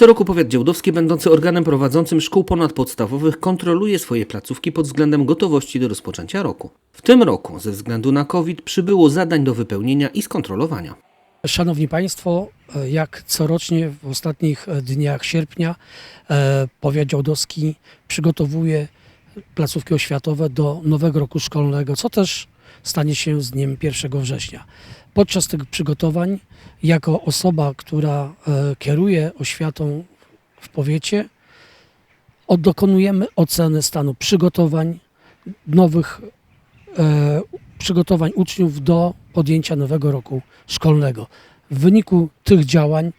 Co roku powiat działdowski, będący organem prowadzącym szkół ponadpodstawowych, kontroluje swoje placówki pod względem gotowości do rozpoczęcia roku. W tym roku, ze względu na COVID, przybyło zadań do wypełnienia i skontrolowania. Szanowni Państwo, e, jak corocznie w ostatnich e, dniach sierpnia e, powiat działdowski przygotowuje placówki oświatowe do nowego roku szkolnego, co też stanie się z dniem 1 września. Podczas tych przygotowań, jako osoba, która e, kieruje oświatą w powiecie, dokonujemy oceny stanu przygotowań, nowych e, przygotowań uczniów do podjęcia nowego roku szkolnego. W wyniku tych działań,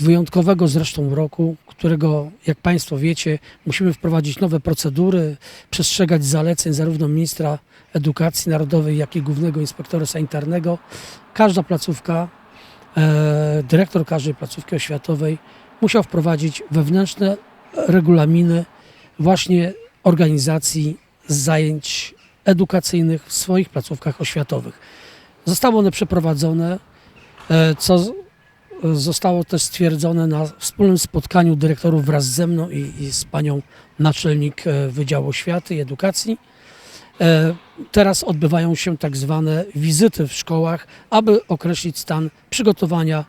wyjątkowego zresztą roku, którego, jak Państwo wiecie, musimy wprowadzić nowe procedury, przestrzegać zaleceń zarówno ministra edukacji narodowej, jak i głównego inspektora sanitarnego, każda placówka, e, dyrektor każdej placówki oświatowej musiał wprowadzić wewnętrzne regulaminy właśnie organizacji zajęć edukacyjnych w swoich placówkach oświatowych. Zostały one przeprowadzone, e, co zostało też stwierdzone na wspólnym spotkaniu dyrektorów wraz ze mną i, i z panią naczelnik e, Wydziału Oświaty i Edukacji. E, Teraz odbywają się tak zwane wizyty w szkołach, aby określić stan przygotowania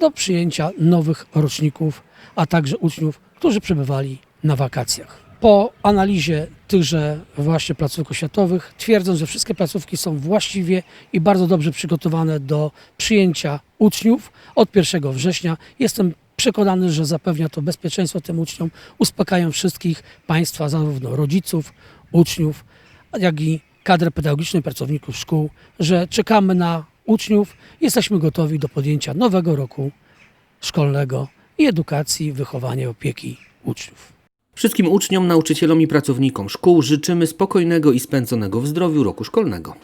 do przyjęcia nowych roczników, a także uczniów, którzy przebywali na wakacjach. Po analizie tychże właśnie placówek oświatowych twierdzę, że wszystkie placówki są właściwie i bardzo dobrze przygotowane do przyjęcia uczniów od 1 września. Jestem przekonany, że zapewnia to bezpieczeństwo tym uczniom, uspokajają wszystkich Państwa, zarówno rodziców, uczniów, jak i kadrę pedagogiczną pracowników szkół, że czekamy na uczniów, jesteśmy gotowi do podjęcia nowego roku szkolnego i edukacji, wychowania opieki uczniów. Wszystkim uczniom, nauczycielom i pracownikom szkół życzymy spokojnego i spędzonego w zdrowiu roku szkolnego.